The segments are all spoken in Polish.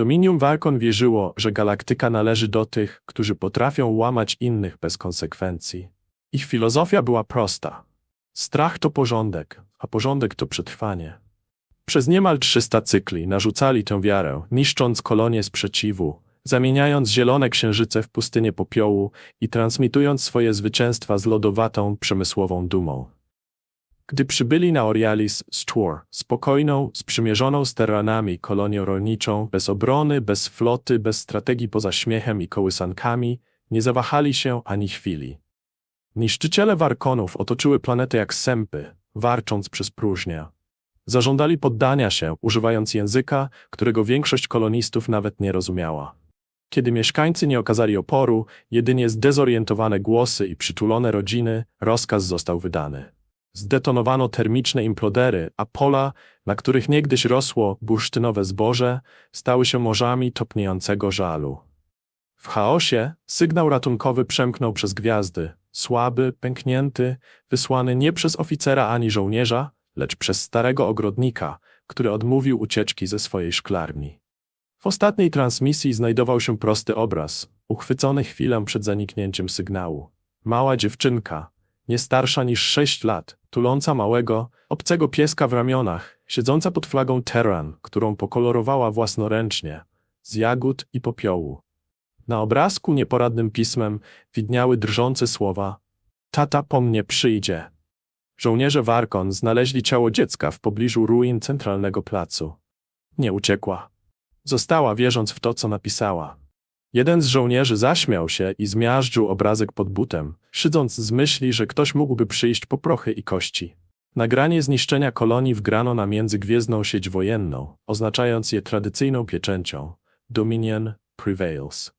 Dominium Warkon wierzyło, że galaktyka należy do tych, którzy potrafią łamać innych bez konsekwencji. Ich filozofia była prosta. Strach to porządek, a porządek to przetrwanie. Przez niemal 300 cykli narzucali tę wiarę, niszcząc kolonie sprzeciwu, zamieniając zielone księżyce w pustynię popiołu i transmitując swoje zwycięstwa z lodowatą, przemysłową dumą. Gdy przybyli na Orialis z spokojną, sprzymierzoną z Terranami kolonią rolniczą, bez obrony, bez floty, bez strategii poza śmiechem i kołysankami, nie zawahali się ani chwili. Niszczyciele Warkonów otoczyły planetę jak sępy, warcząc przez próżnię. Zażądali poddania się, używając języka, którego większość kolonistów nawet nie rozumiała. Kiedy mieszkańcy nie okazali oporu, jedynie zdezorientowane głosy i przytulone rodziny, rozkaz został wydany. Zdetonowano termiczne implodery, a pola, na których niegdyś rosło bursztynowe zboże, stały się morzami topniejącego żalu. W chaosie sygnał ratunkowy przemknął przez gwiazdy, słaby, pęknięty, wysłany nie przez oficera ani żołnierza, lecz przez starego ogrodnika, który odmówił ucieczki ze swojej szklarni. W ostatniej transmisji znajdował się prosty obraz, uchwycony chwilę przed zaniknięciem sygnału. Mała dziewczynka, nie starsza niż sześć lat, tuląca małego, obcego pieska w ramionach, siedząca pod flagą Terran, którą pokolorowała własnoręcznie, z jagód i popiołu. Na obrazku nieporadnym pismem widniały drżące słowa Tata po mnie przyjdzie. Żołnierze Warkon znaleźli ciało dziecka w pobliżu ruin centralnego placu. Nie uciekła. Została wierząc w to, co napisała. Jeden z żołnierzy zaśmiał się i zmiażdżył obrazek pod butem, szydząc z myśli, że ktoś mógłby przyjść po prochy i kości. Nagranie zniszczenia kolonii wgrano na międzygwiezdną sieć wojenną, oznaczając je tradycyjną pieczęcią Dominion Prevails.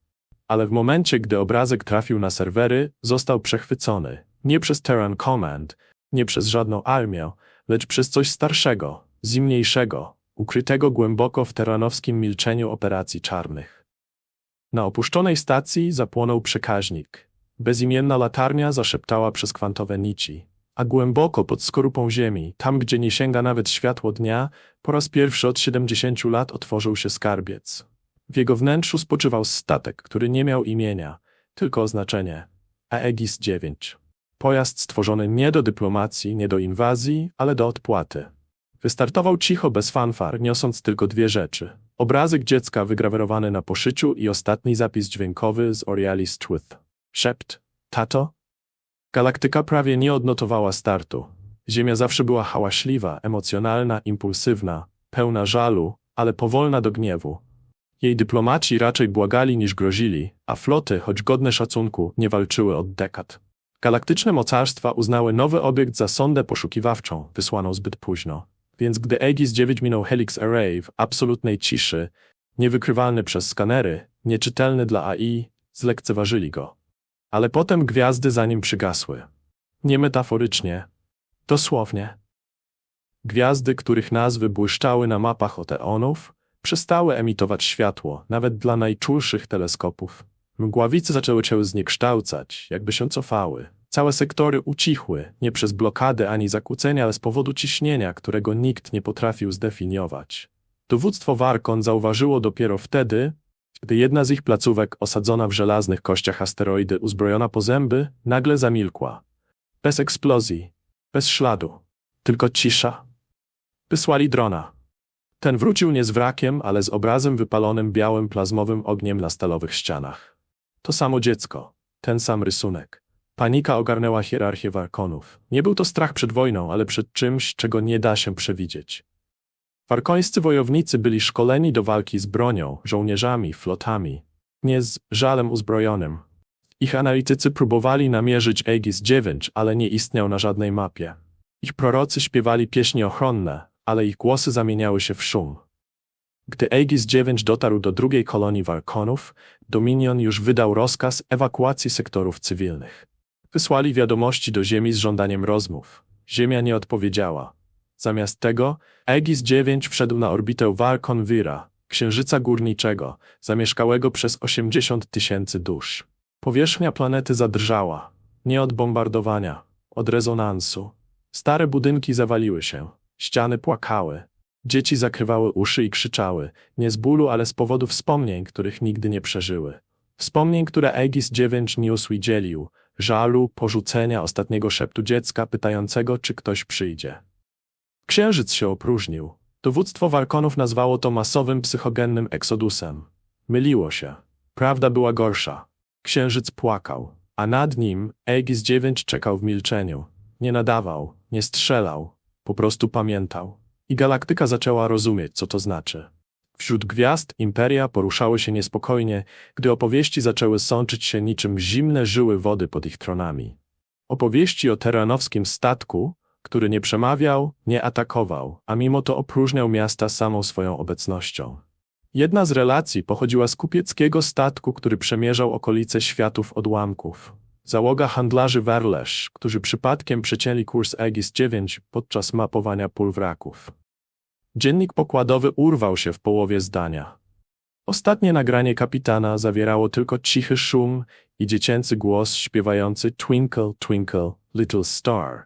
Ale w momencie, gdy obrazek trafił na serwery, został przechwycony nie przez Terran Command, nie przez żadną armię, lecz przez coś starszego, zimniejszego, ukrytego głęboko w teranowskim milczeniu operacji czarnych. Na opuszczonej stacji zapłonął przekaźnik. Bezimienna latarnia zaszeptała przez kwantowe nici, a głęboko pod skorupą ziemi, tam gdzie nie sięga nawet światło dnia, po raz pierwszy od 70 lat otworzył się skarbiec. W jego wnętrzu spoczywał statek, który nie miał imienia, tylko oznaczenie Aegis 9. Pojazd stworzony nie do dyplomacji, nie do inwazji, ale do odpłaty. Wystartował cicho, bez fanfar, niosąc tylko dwie rzeczy. Obrazek dziecka wygrawerowany na poszyciu i ostatni zapis dźwiękowy z Orialis Truth. Szept. Tato? Galaktyka prawie nie odnotowała startu. Ziemia zawsze była hałaśliwa, emocjonalna, impulsywna, pełna żalu, ale powolna do gniewu. Jej dyplomaci raczej błagali niż grozili, a floty, choć godne szacunku, nie walczyły od dekad. Galaktyczne mocarstwa uznały nowy obiekt za sondę poszukiwawczą, wysłaną zbyt późno. Więc gdy Aegis 9 minął Helix Array w absolutnej ciszy, niewykrywalny przez skanery, nieczytelny dla AI, zlekceważyli go. Ale potem gwiazdy za nim przygasły. Nie metaforycznie, dosłownie. Gwiazdy, których nazwy błyszczały na mapach Oteonów, przestały emitować światło, nawet dla najczulszych teleskopów. Mgławice zaczęły się zniekształcać, jakby się cofały. Całe sektory ucichły, nie przez blokadę ani zakłócenia, ale z powodu ciśnienia, którego nikt nie potrafił zdefiniować. Dowództwo Warkon zauważyło dopiero wtedy, gdy jedna z ich placówek osadzona w żelaznych kościach asteroidy uzbrojona po zęby nagle zamilkła. Bez eksplozji, bez śladu, tylko cisza. Wysłali drona. Ten wrócił nie z wrakiem, ale z obrazem wypalonym białym plazmowym ogniem na stalowych ścianach. To samo dziecko, ten sam rysunek. Panika ogarnęła hierarchię Warkonów. Nie był to strach przed wojną, ale przed czymś, czego nie da się przewidzieć. Warkońscy wojownicy byli szkoleni do walki z bronią, żołnierzami, flotami, nie z żalem uzbrojonym. Ich analitycy próbowali namierzyć Aegis 9, ale nie istniał na żadnej mapie. Ich prorocy śpiewali pieśni ochronne, ale ich głosy zamieniały się w szum. Gdy Aegis 9 dotarł do drugiej kolonii Warkonów, Dominion już wydał rozkaz ewakuacji sektorów cywilnych. Wysłali wiadomości do Ziemi z żądaniem rozmów. Ziemia nie odpowiedziała. Zamiast tego Aegis 9 wszedł na orbitę Warkon Vira, księżyca górniczego, zamieszkałego przez 80 tysięcy dusz. Powierzchnia planety zadrżała. Nie od bombardowania, od rezonansu. Stare budynki zawaliły się, ściany płakały, Dzieci zakrywały uszy i krzyczały, nie z bólu, ale z powodu wspomnień, których nigdy nie przeżyły. Wspomnień, które Aegis 9 niósł i dzielił, żalu, porzucenia, ostatniego szeptu dziecka pytającego, czy ktoś przyjdzie. Księżyc się opróżnił. Dowództwo Warkonów nazwało to masowym psychogennym eksodusem. Myliło się. Prawda była gorsza. Księżyc płakał, a nad nim Aegis 9 czekał w milczeniu. Nie nadawał, nie strzelał, po prostu pamiętał. I galaktyka zaczęła rozumieć, co to znaczy. Wśród gwiazd imperia poruszały się niespokojnie, gdy opowieści zaczęły sączyć się niczym zimne żyły wody pod ich tronami. Opowieści o teranowskim statku, który nie przemawiał, nie atakował, a mimo to opróżniał miasta samą swoją obecnością. Jedna z relacji pochodziła z kupieckiego statku, który przemierzał okolice światów odłamków. Załoga handlarzy Werlesz, którzy przypadkiem przecięli kurs Aegis 9 podczas mapowania pól wraków. Dziennik pokładowy urwał się w połowie zdania. Ostatnie nagranie kapitana zawierało tylko cichy szum i dziecięcy głos śpiewający Twinkle, Twinkle, Little Star,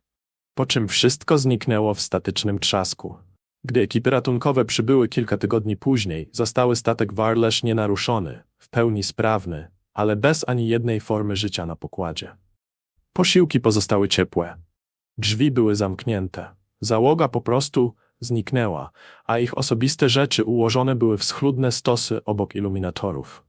po czym wszystko zniknęło w statycznym trzasku. Gdy ekipy ratunkowe przybyły kilka tygodni później, zastały statek Warlesz nienaruszony, w pełni sprawny, ale bez ani jednej formy życia na pokładzie. Posiłki pozostały ciepłe. Drzwi były zamknięte. Załoga po prostu zniknęła, a ich osobiste rzeczy ułożone były w schludne stosy obok iluminatorów.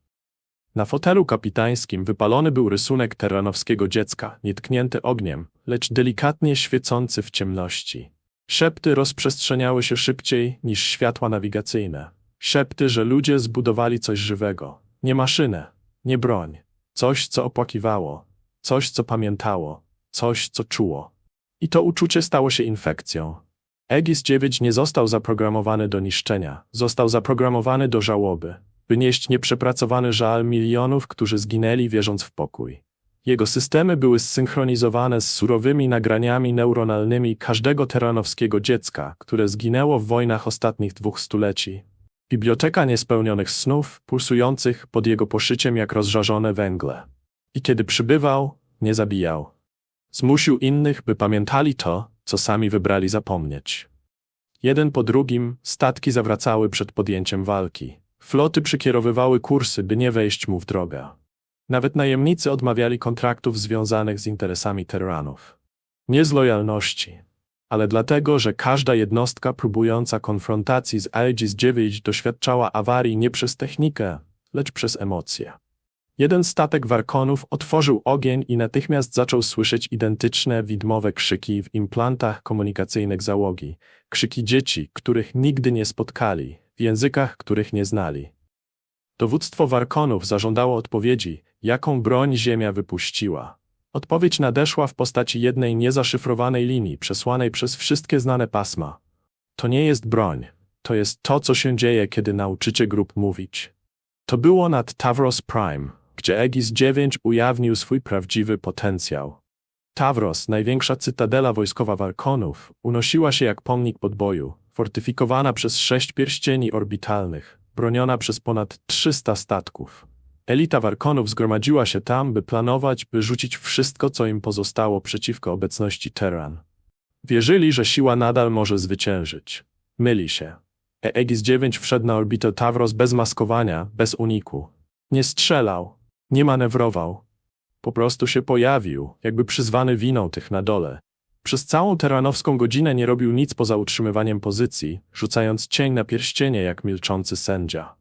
Na fotelu kapitańskim wypalony był rysunek teranowskiego dziecka, nietknięty ogniem, lecz delikatnie świecący w ciemności. Szepty rozprzestrzeniały się szybciej niż światła nawigacyjne. Szepty, że ludzie zbudowali coś żywego. Nie maszynę, nie broń. Coś, co opłakiwało. Coś, co pamiętało. Coś, co czuło. I to uczucie stało się infekcją. Aegis 9 nie został zaprogramowany do niszczenia. Został zaprogramowany do żałoby. By nieść nieprzepracowany żal milionów, którzy zginęli wierząc w pokój. Jego systemy były zsynchronizowane z surowymi nagraniami neuronalnymi każdego teranowskiego dziecka, które zginęło w wojnach ostatnich dwóch stuleci. Biblioteka niespełnionych snów, pulsujących pod jego poszyciem jak rozżarzone węgle. I kiedy przybywał, nie zabijał. Zmusił innych, by pamiętali to, co sami wybrali zapomnieć. Jeden po drugim statki zawracały przed podjęciem walki. Floty przykierowywały kursy, by nie wejść mu w drogę. Nawet najemnicy odmawiali kontraktów związanych z interesami Terranów. Nie z lojalności, ale dlatego, że każda jednostka próbująca konfrontacji z Aegis 9 doświadczała awarii nie przez technikę, lecz przez emocje. Jeden statek Warkonów otworzył ogień i natychmiast zaczął słyszeć identyczne widmowe krzyki w implantach komunikacyjnych załogi, krzyki dzieci, których nigdy nie spotkali, w językach, których nie znali. Dowództwo Warkonów zażądało odpowiedzi, jaką broń Ziemia wypuściła. Odpowiedź nadeszła w postaci jednej niezaszyfrowanej linii przesłanej przez wszystkie znane pasma. To nie jest broń, to jest to, co się dzieje, kiedy nauczycie grup mówić. To było nad Tavros Prime, gdzie Aegis 9 ujawnił swój prawdziwy potencjał. Tavros, największa cytadela wojskowa Warkonów, unosiła się jak pomnik podboju, fortyfikowana przez sześć pierścieni orbitalnych, broniona przez ponad 300 statków. Elita Warkonów zgromadziła się tam, by planować, by rzucić wszystko, co im pozostało przeciwko obecności Terran. Wierzyli, że siła nadal może zwyciężyć. Myli się. Aegis 9 wszedł na orbitę Tavros bez maskowania, bez uniku. Nie strzelał, nie manewrował. Po prostu się pojawił, jakby przyzwany winą tych na dole. Przez całą teranowską godzinę nie robił nic poza utrzymywaniem pozycji, rzucając cień na pierścienie jak milczący sędzia.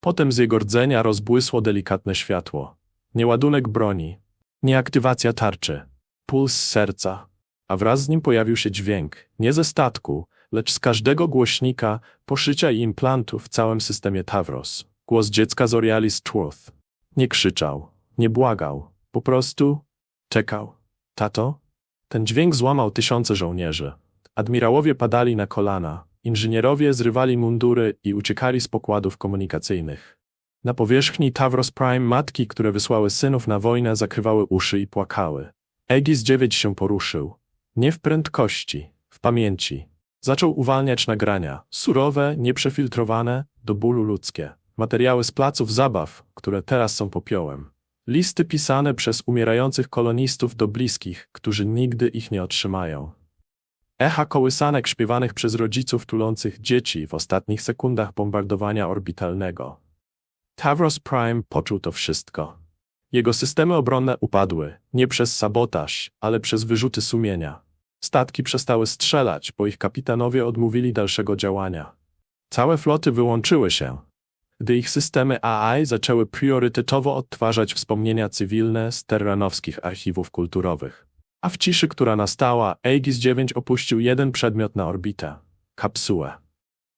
Potem z jego rdzenia rozbłysło delikatne światło. Nie ładunek broni, nie aktywacja tarczy, puls serca, a wraz z nim pojawił się dźwięk, nie ze statku, lecz z każdego głośnika, poszycia i implantu w całym systemie Tavros. Głos dziecka z Orialis Truth. Nie krzyczał, nie błagał, po prostu czekał. Tato? Ten dźwięk złamał tysiące żołnierzy. Admirałowie padali na kolana, inżynierowie zrywali mundury i uciekali z pokładów komunikacyjnych. Na powierzchni Tavros Prime matki, które wysłały synów na wojnę, zakrywały uszy i płakały. Aegis 9 się poruszył. Nie w prędkości, w pamięci. Zaczął uwalniać nagrania, surowe, nieprzefiltrowane, do bólu ludzkie. Materiały z placów zabaw, które teraz są popiołem. Listy pisane przez umierających kolonistów do bliskich, którzy nigdy ich nie otrzymają. Echa kołysanek śpiewanych przez rodziców tulących dzieci w ostatnich sekundach bombardowania orbitalnego. Tavros Prime poczuł to wszystko. Jego systemy obronne upadły, nie przez sabotaż, ale przez wyrzuty sumienia. Statki przestały strzelać, bo ich kapitanowie odmówili dalszego działania. Całe floty wyłączyły się, gdy ich systemy AI zaczęły priorytetowo odtwarzać wspomnienia cywilne z terranowskich archiwów kulturowych. A w ciszy, która nastała, Aegis 9 opuścił jeden przedmiot na orbitę kapsułę.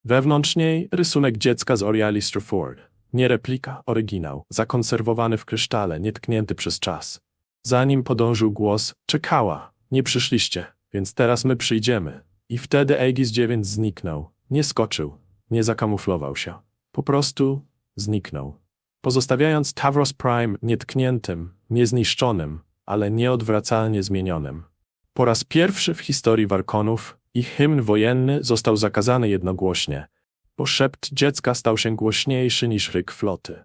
Wewnątrz niej rysunek dziecka z Oriali Straford. Nie replika, oryginał, zakonserwowany w krysztale, nietknięty przez czas. Zanim podążył głos, czekała. Nie przyszliście, więc teraz my przyjdziemy. I wtedy Aegis 9 zniknął. Nie skoczył, nie zakamuflował się. Po prostu zniknął. Pozostawiając Tavros Prime nietkniętym, niezniszczonym, ale nieodwracalnie zmienionym. Po raz pierwszy w historii Warkonów ich hymn wojenny został zakazany jednogłośnie, bo szept dziecka stał się głośniejszy niż ryk floty.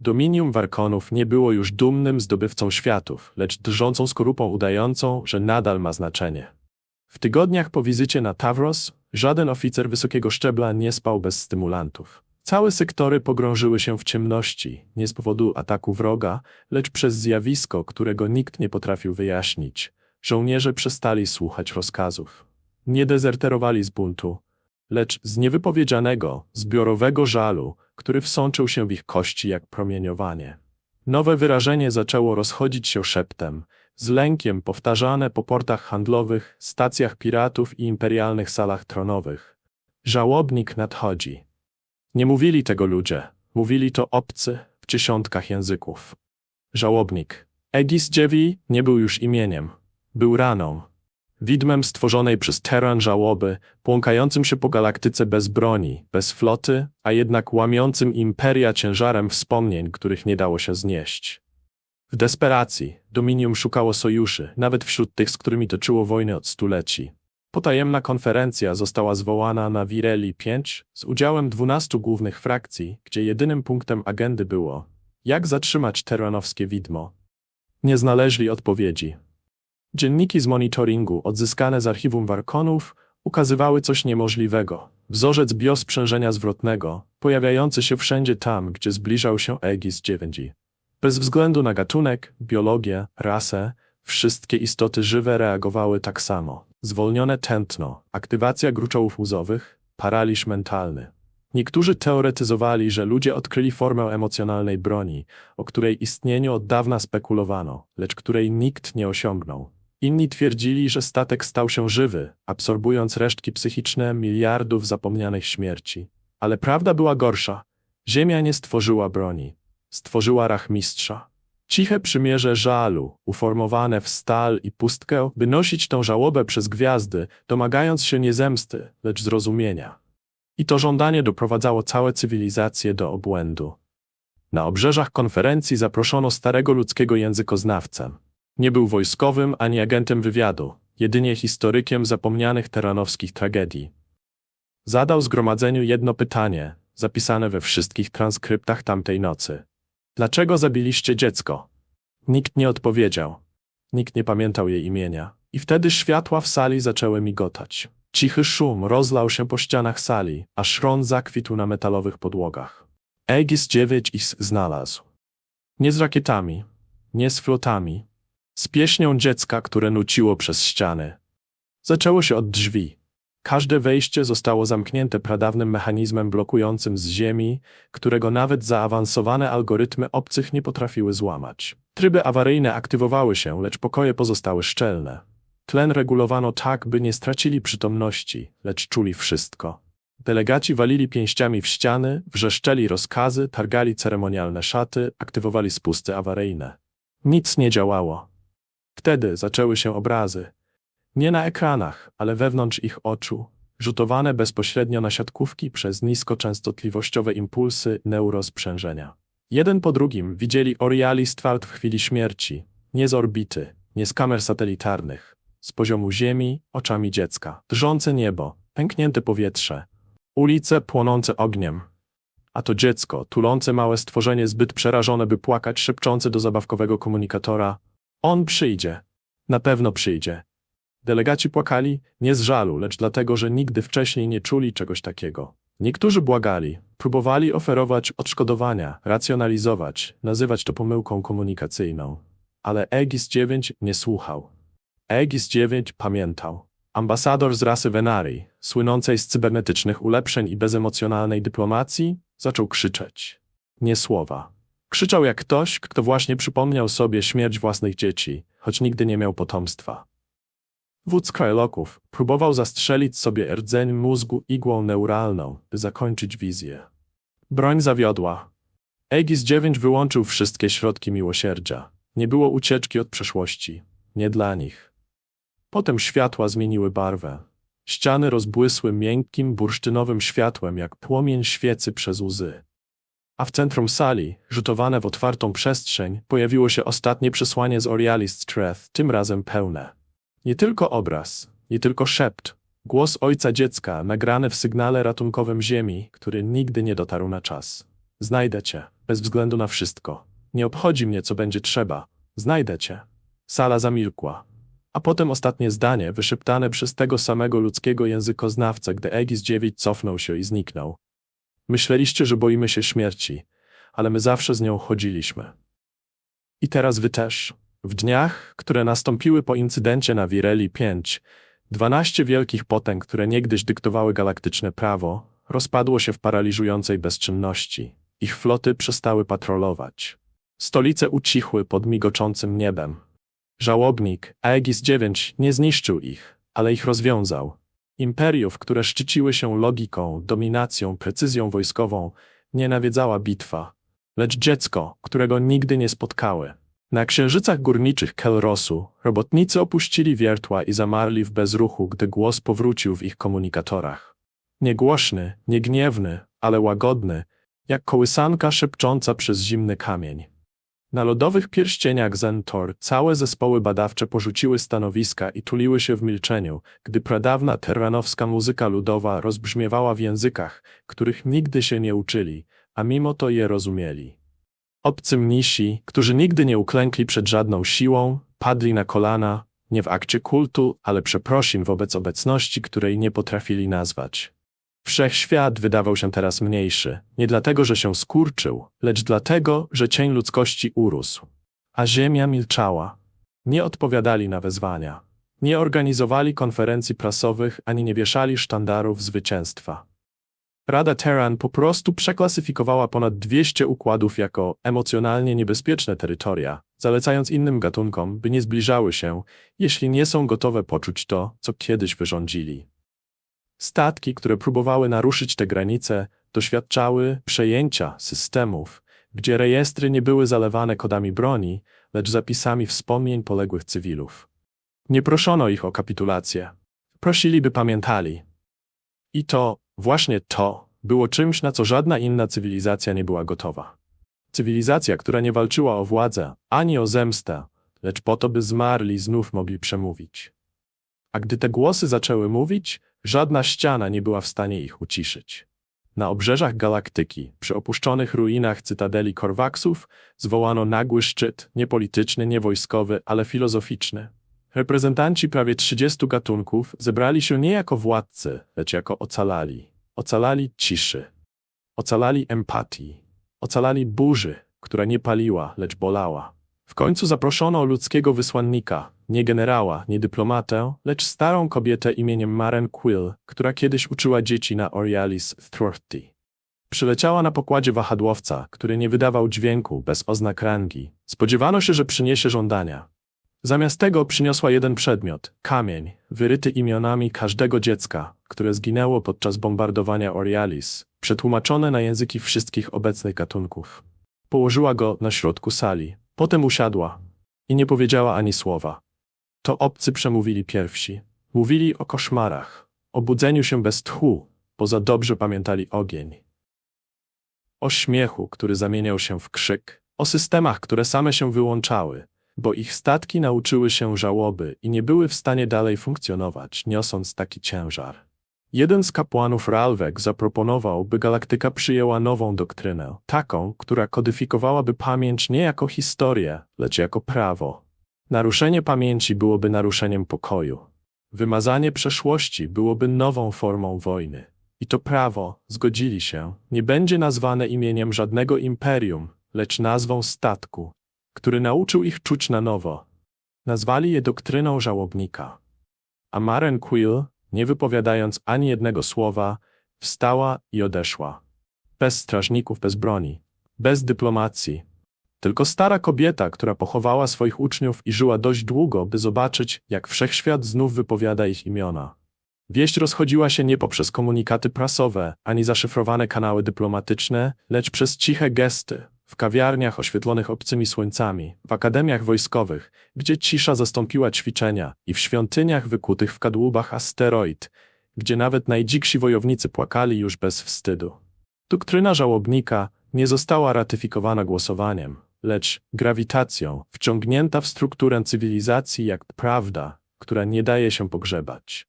Dominium Warkonów nie było już dumnym zdobywcą światów, lecz drżącą skorupą udającą, że nadal ma znaczenie. W tygodniach po wizycie na Tavros żaden oficer wysokiego szczebla nie spał bez stymulantów. Całe sektory pogrążyły się w ciemności, nie z powodu ataku wroga, lecz przez zjawisko, którego nikt nie potrafił wyjaśnić. Żołnierze przestali słuchać rozkazów. Nie dezerterowali z buntu, lecz z niewypowiedzianego, zbiorowego żalu, który wsączył się w ich kości jak promieniowanie. Nowe wyrażenie zaczęło rozchodzić się szeptem, z lękiem powtarzane po portach handlowych, stacjach piratów i imperialnych salach tronowych. Żałobnik nadchodzi. Nie mówili tego ludzie, mówili to obcy w dziesiątkach języków. Żałobnik. Egis Dziewi nie był już imieniem, był raną. Widmem stworzonej przez Teran żałoby, płąkającym się po galaktyce bez broni, bez floty, a jednak łamiącym imperia ciężarem wspomnień, których nie dało się znieść. W desperacji Dominium szukało sojuszy, nawet wśród tych, z którymi toczyło wojny od stuleci. Potajemna konferencja została zwołana na Vireli 5 z udziałem 12 głównych frakcji, gdzie jedynym punktem agendy było jak zatrzymać teranowskie widmo. Nie znaleźli odpowiedzi. Dzienniki z monitoringu odzyskane z archiwum Warkonów ukazywały coś niemożliwego. Wzorzec biosprzężenia zwrotnego, pojawiający się wszędzie tam, gdzie zbliżał się Aegis 9. Bez względu na gatunek, biologię, rasę, wszystkie istoty żywe reagowały tak samo. Zwolnione tętno, aktywacja gruczołów łzowych, paraliż mentalny. Niektórzy teoretyzowali, że ludzie odkryli formę emocjonalnej broni, o której istnieniu od dawna spekulowano, lecz której nikt nie osiągnął. Inni twierdzili, że statek stał się żywy, absorbując resztki psychiczne miliardów zapomnianych śmierci. Ale prawda była gorsza. Ziemia nie stworzyła broni. Stworzyła rachmistrza. Ciche przymierze żalu, uformowane w stal i pustkę, by nosić tą żałobę przez gwiazdy, domagając się nie zemsty, lecz zrozumienia. I to żądanie doprowadzało całe cywilizacje do obłędu. Na obrzeżach konferencji zaproszono starego ludzkiego językoznawcę. Nie był wojskowym ani agentem wywiadu, jedynie historykiem zapomnianych teranowskich tragedii. Zadał zgromadzeniu jedno pytanie, zapisane we wszystkich transkryptach tamtej nocy. Dlaczego zabiliście dziecko? Nikt nie odpowiedział. Nikt nie pamiętał jej imienia. I wtedy światła w sali zaczęły migotać. Cichy szum rozlał się po ścianach sali, a szron zakwitł na metalowych podłogach. Aegis 9 ich znalazł. Nie z rakietami, nie z flotami, z pieśnią dziecka, które nuciło przez ściany. Zaczęło się od drzwi. Każde wejście zostało zamknięte pradawnym mechanizmem blokującym z ziemi, którego nawet zaawansowane algorytmy obcych nie potrafiły złamać. Tryby awaryjne aktywowały się, lecz pokoje pozostały szczelne. Tlen regulowano tak, by nie stracili przytomności, lecz czuli wszystko. Delegaci walili pięściami w ściany, wrzeszczeli rozkazy, targali ceremonialne szaty, aktywowali spusty awaryjne. Nic nie działało. Wtedy zaczęły się obrazy. Nie na ekranach, ale wewnątrz ich oczu, rzutowane bezpośrednio na siatkówki przez niskoczęstotliwościowe impulsy neurosprzężenia. Jeden po drugim widzieli Oriali Stwart w chwili śmierci, nie z orbity, nie z kamer satelitarnych, z poziomu ziemi, oczami dziecka. Drżące niebo, pęknięte powietrze, ulice płonące ogniem. A to dziecko, tulące małe stworzenie zbyt przerażone, by płakać, szepczące do zabawkowego komunikatora. On przyjdzie. Na pewno przyjdzie. Delegaci płakali nie z żalu, lecz dlatego, że nigdy wcześniej nie czuli czegoś takiego. Niektórzy błagali, próbowali oferować odszkodowania, racjonalizować, nazywać to pomyłką komunikacyjną. Ale Aegis 9 nie słuchał. Aegis 9 pamiętał. Ambasador z rasy Venarii, słynącej z cybernetycznych ulepszeń i bezemocjonalnej dyplomacji, zaczął krzyczeć. Nie słowa. Krzyczał jak ktoś, kto właśnie przypomniał sobie śmierć własnych dzieci, choć nigdy nie miał potomstwa. Wódz Krajloków próbował zastrzelić sobie rdzeń mózgu igłą neuralną, by zakończyć wizję. Broń zawiodła. Aegis 9 wyłączył wszystkie środki miłosierdzia. Nie było ucieczki od przeszłości. Nie dla nich. Potem światła zmieniły barwę. Ściany rozbłysły miękkim, bursztynowym światłem, jak płomień świecy przez łzy. A w centrum sali, rzutowane w otwartą przestrzeń, pojawiło się ostatnie przesłanie z Orialis Streth, tym razem pełne. Nie tylko obraz, nie tylko szept, głos ojca dziecka nagrany w sygnale ratunkowym ziemi, który nigdy nie dotarł na czas. Znajdę cię, bez względu na wszystko. Nie obchodzi mnie, co będzie trzeba. Znajdę cię. Sala zamilkła. A potem ostatnie zdanie, wyszeptane przez tego samego ludzkiego językoznawcę, gdy Aegis 9 cofnął się i zniknął. Myśleliście, że boimy się śmierci, ale my zawsze z nią chodziliśmy. I teraz wy też. W dniach, które nastąpiły po incydencie na Wireli 5, dwanaście wielkich potęg, które niegdyś dyktowały galaktyczne prawo, rozpadło się w paraliżującej bezczynności. Ich floty przestały patrolować. Stolice ucichły pod migoczącym niebem. Żałobnik, Aegis 9, nie zniszczył ich, ale ich rozwiązał. Imperiów, które szczyciły się logiką, dominacją, precyzją wojskową, nie nawiedzała bitwa, lecz dziecko, którego nigdy nie spotkały. Na księżycach górniczych Kelrosu robotnicy opuścili wiertła i zamarli w bezruchu, gdy głos powrócił w ich komunikatorach. Niegłośny, niegniewny, ale łagodny, jak kołysanka szepcząca przez zimny kamień. Na lodowych pierścieniach Zentor całe zespoły badawcze porzuciły stanowiska i tuliły się w milczeniu, gdy pradawna terranowska muzyka ludowa rozbrzmiewała w językach, których nigdy się nie uczyli, a mimo to je rozumieli. Obcy mnisi, którzy nigdy nie uklękli przed żadną siłą, padli na kolana, nie w akcie kultu, ale przeprosin wobec obecności, której nie potrafili nazwać. Wszechświat wydawał się teraz mniejszy, nie dlatego, że się skurczył, lecz dlatego, że cień ludzkości urósł. A ziemia milczała. Nie odpowiadali na wezwania. Nie organizowali konferencji prasowych, ani nie wieszali sztandarów zwycięstwa. Rada Terran po prostu przeklasyfikowała ponad 200 układów jako emocjonalnie niebezpieczne terytoria, zalecając innym gatunkom, by nie zbliżały się, jeśli nie są gotowe poczuć to, co kiedyś wyrządzili. Statki, które próbowały naruszyć te granice, doświadczały przejęcia systemów, gdzie rejestry nie były zalewane kodami broni, lecz zapisami wspomnień poległych cywilów. Nie proszono ich o kapitulację. Prosili, by pamiętali. I to, właśnie to, było czymś, na co żadna inna cywilizacja nie była gotowa. Cywilizacja, która nie walczyła o władzę, ani o zemstę, lecz po to, by zmarli znów mogli przemówić. A gdy te głosy zaczęły mówić, żadna ściana nie była w stanie ich uciszyć. Na obrzeżach galaktyki, przy opuszczonych ruinach cytadeli Korwaksów, zwołano nagły szczyt, nie polityczny, nie wojskowy, ale filozoficzny. Reprezentanci prawie 30 gatunków zebrali się nie jako władcy, lecz jako ocalali. Ocalali ciszy. Ocalali empatii. Ocalali burzy, która nie paliła, lecz bolała. W końcu zaproszono ludzkiego wysłannika, nie generała, nie dyplomatę, lecz starą kobietę imieniem Maren Quill, która kiedyś uczyła dzieci na Orialis Throrty. Przyleciała na pokładzie wahadłowca, który nie wydawał dźwięku, bez oznak rangi. Spodziewano się, że przyniesie żądania. Zamiast tego przyniosła jeden przedmiot, kamień, wyryty imionami każdego dziecka, które zginęło podczas bombardowania Orialis, przetłumaczone na języki wszystkich obecnych gatunków. Położyła go na środku sali. Potem usiadła i nie powiedziała ani słowa. To obcy przemówili pierwsi. Mówili o koszmarach, o budzeniu się bez tchu, bo za dobrze pamiętali ogień. O śmiechu, który zamieniał się w krzyk, o systemach, które same się wyłączały, bo ich statki nauczyły się żałoby i nie były w stanie dalej funkcjonować, niosąc taki ciężar. Jeden z kapłanów Ralwek zaproponował, by galaktyka przyjęła nową doktrynę, taką, która kodyfikowałaby pamięć nie jako historię, lecz jako prawo. Naruszenie pamięci byłoby naruszeniem pokoju. Wymazanie przeszłości byłoby nową formą wojny. I to prawo, zgodzili się, nie będzie nazwane imieniem żadnego imperium, lecz nazwą statku, który nauczył ich czuć na nowo. Nazwali je doktryną żałobnika. A Maren Quill, nie wypowiadając ani jednego słowa, wstała i odeszła. Bez strażników, bez broni, bez dyplomacji. Tylko stara kobieta, która pochowała swoich uczniów i żyła dość długo, by zobaczyć, jak wszechświat znów wypowiada ich imiona. Wieść rozchodziła się nie poprzez komunikaty prasowe, ani zaszyfrowane kanały dyplomatyczne, lecz przez ciche gesty, w kawiarniach oświetlonych obcymi słońcami, w akademiach wojskowych, gdzie cisza zastąpiła ćwiczenia i w świątyniach wykutych w kadłubach asteroid, gdzie nawet najdziksi wojownicy płakali już bez wstydu. Doktryna żałobnika nie została ratyfikowana głosowaniem, lecz grawitacją, wciągnięta w strukturę cywilizacji jak prawda, która nie daje się pogrzebać.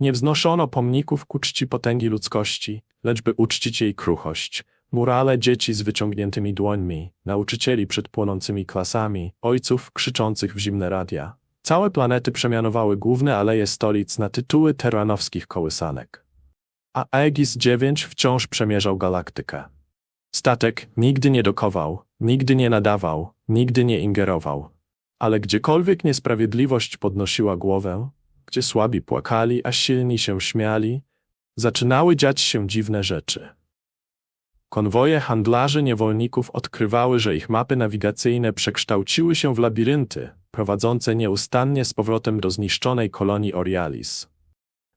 Nie wznoszono pomników ku czci potęgi ludzkości, lecz by uczcić jej kruchość. Murale dzieci z wyciągniętymi dłońmi, nauczycieli przed płonącymi klasami, ojców krzyczących w zimne radia. Całe planety przemianowały główne aleje stolic na tytuły teranowskich kołysanek. A Aegis IX wciąż przemierzał galaktykę. Statek nigdy nie dokował, nigdy nie nadawał, nigdy nie ingerował. Ale gdziekolwiek niesprawiedliwość podnosiła głowę, gdzie słabi płakali, a silni się śmiali, zaczynały dziać się dziwne rzeczy. Konwoje handlarzy niewolników odkrywały, że ich mapy nawigacyjne przekształciły się w labirynty, prowadzące nieustannie z powrotem do zniszczonej kolonii Orialis.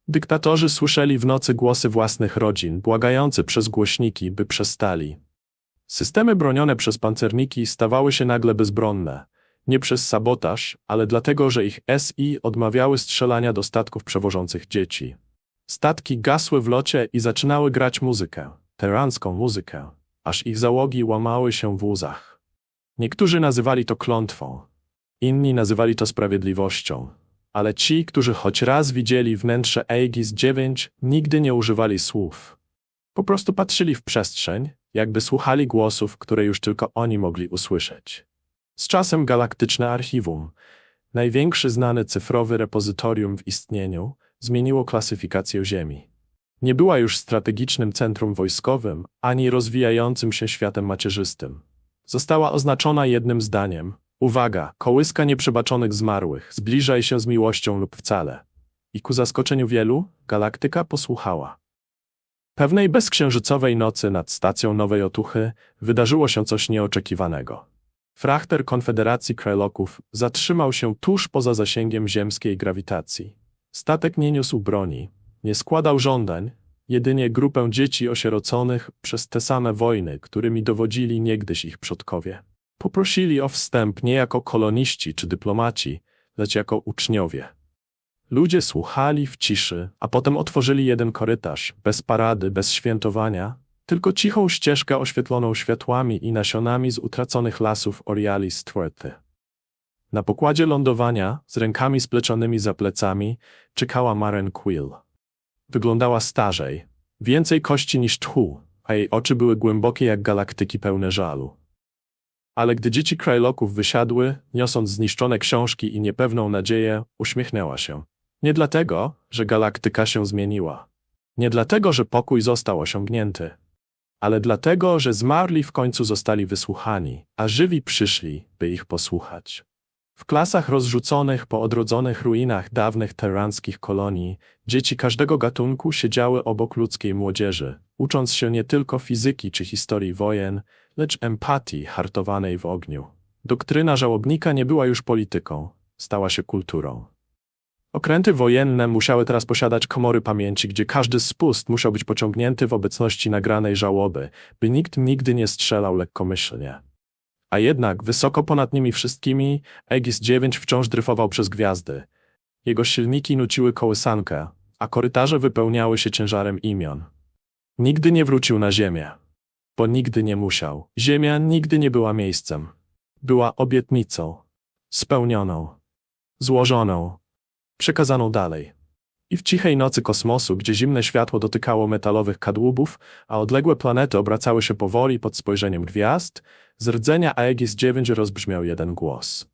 Dyktatorzy słyszeli w nocy głosy własnych rodzin, błagające przez głośniki, by przestali. Systemy bronione przez pancerniki stawały się nagle bezbronne. Nie przez sabotaż, ale dlatego, że ich SI odmawiały strzelania do statków przewożących dzieci. Statki gasły w locie i zaczynały grać muzykę, terancką muzykę, aż ich załogi łamały się w łzach. Niektórzy nazywali to klątwą, inni nazywali to sprawiedliwością, ale ci, którzy choć raz widzieli wnętrze Aegis IX, nigdy nie używali słów. Po prostu patrzyli w przestrzeń, jakby słuchali głosów, które już tylko oni mogli usłyszeć. Z czasem Galaktyczne Archiwum, największy znany cyfrowy repozytorium w istnieniu, zmieniło klasyfikację Ziemi. Nie była już strategicznym centrum wojskowym, ani rozwijającym się światem macierzystym. Została oznaczona jednym zdaniem. Uwaga, kołyska nieprzebaczonych zmarłych, zbliżaj się z miłością lub wcale. I ku zaskoczeniu wielu, galaktyka posłuchała. Pewnej bezksiężycowej nocy nad stacją Nowej Otuchy wydarzyło się coś nieoczekiwanego. Frachter Konfederacji Krajloków zatrzymał się tuż poza zasięgiem ziemskiej grawitacji. Statek nie niósł broni, nie składał żądań, jedynie grupę dzieci osieroconych przez te same wojny, którymi dowodzili niegdyś ich przodkowie. Poprosili o wstęp nie jako koloniści czy dyplomaci, lecz jako uczniowie. Ludzie słuchali w ciszy, a potem otworzyli jeden korytarz, bez parady, bez świętowania, tylko cichą ścieżkę oświetloną światłami i nasionami z utraconych lasów Orialis Tuerte. Na pokładzie lądowania, z rękami splecionymi za plecami, czekała Maren Quill. Wyglądała starzej, więcej kości niż tchu, a jej oczy były głębokie jak galaktyki pełne żalu. Ale gdy dzieci Krajloków wysiadły, niosąc zniszczone książki i niepewną nadzieję, uśmiechnęła się. Nie dlatego, że galaktyka się zmieniła. Nie dlatego, że pokój został osiągnięty. Ale dlatego, że zmarli w końcu zostali wysłuchani, a żywi przyszli, by ich posłuchać. W klasach rozrzuconych po odrodzonych ruinach dawnych teranskich kolonii, dzieci każdego gatunku siedziały obok ludzkiej młodzieży, ucząc się nie tylko fizyki czy historii wojen, lecz empatii hartowanej w ogniu. Doktryna żałobnika nie była już polityką, stała się kulturą. Okręty wojenne musiały teraz posiadać komory pamięci, gdzie każdy spust musiał być pociągnięty w obecności nagranej żałoby, by nikt nigdy nie strzelał lekkomyślnie. A jednak, wysoko ponad nimi wszystkimi, Aegis IX wciąż dryfował przez gwiazdy. Jego silniki nuciły kołysankę, a korytarze wypełniały się ciężarem imion. Nigdy nie wrócił na ziemię, bo nigdy nie musiał. Ziemia nigdy nie była miejscem. Była obietnicą, spełnioną, złożoną, przekazaną dalej. I w cichej nocy kosmosu, gdzie zimne światło dotykało metalowych kadłubów, a odległe planety obracały się powoli pod spojrzeniem gwiazd, z rdzenia Aegis IX rozbrzmiał jeden głos.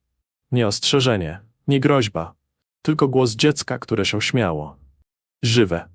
Nie ostrzeżenie, nie groźba, tylko głos dziecka, które się śmiało. Żywe.